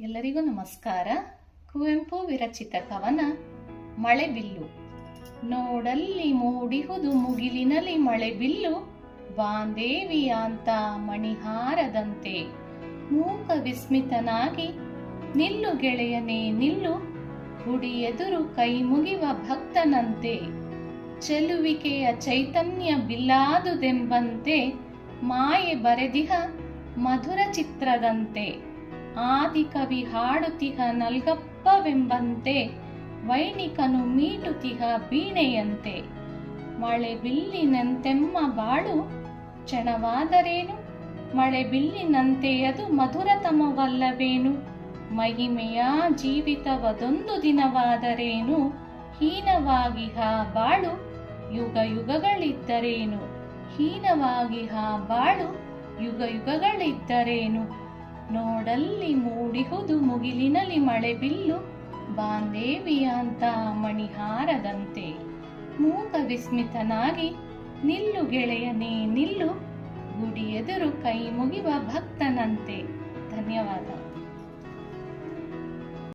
ಎಲ್ಲರಿಗೂ ನಮಸ್ಕಾರ. ಕುವೆಂಪು ವಿರಚಿತ ಕವನ ಮಳೆಬಿಲ್ಲು ನೋಡಲ್ಲಿ ಮೂಡಿಹುದು ಮುಗಿಲಿನಲಿ ಮಳೆಬಿಲ್ಲು ಬಾಂದೇವಿಯಾಂತ ಮಣಿಹಾರದಂತೆ. ಮೂಕ ವಿಸ್ಮಿತನಾಗಿ, ನಿಲ್ಲು ಗೆಳೆಯನೇ ನಿಲ್ಲು ಗುಡಿ ಎದುರು ಕೈ ಮುಗಿವ ಭಕ್ತನಂತೆ. ಚೆಲುವಿಕೆಯ ಚೈತನ್ಯ ಬಿಲ್ಲಾದುದೆಂಬಂತೆ, ಮಾಯೆ ಬರೆದಿಹ ಮಧುರ ಚಿತ್ರದಂತೆ. ಆದಿಕವಿ ಹಾಡುತಿಹ ನಲ್ಗಪ್ಪವೆಂಬಂತೆ, ವೈಣಿಕನು ಮೀಟುತಿಹ ಬೀಣೆಯಂತೆ. ಮಳೆ ಬಿಲ್ಲಿನಂತೆಮ್ಮ ಬಾಳು ಕ್ಷಣವಾದರೇನು? ಮಳೆ ಬಿಲ್ಲಿನಂತೆಯದು ಮಧುರತಮವಲ್ಲವೇನು? ಮಹಿಮೆಯ ಜೀವಿತವದೊಂದು ದಿನವಾದರೇನು? ಹೀನವಾಗಿಹ ಬಾಳು ಯುಗ ಯುಗಗಳಿದ್ದರೇನು ಹೀನವಾಗಿಹ ಬಾಳು ಯುಗ ಯುಗಗಳಿದ್ದರೇನು ನೋಡಲ್ಲಿ ಮೂಡಿಹುದು ಮುಗಿಲಿನಲಿ ಮಳೆ ಬಿಲ್ಲು. ಬಾಂದೇವಿಯಾಂತ ಮಣಿಹಾರದಂತೆ ಮೂಕ ವಿಸ್ಮಿತನಾಗಿ, ನಿಲ್ಲು ಗೆಳೆಯನೇ, ನಿಲ್ಲು. ಗುಡಿ ಎದುರು ಕೈ ಮುಗಿವ ಭಕ್ತನಂತೆ. ಧನ್ಯವಾದ.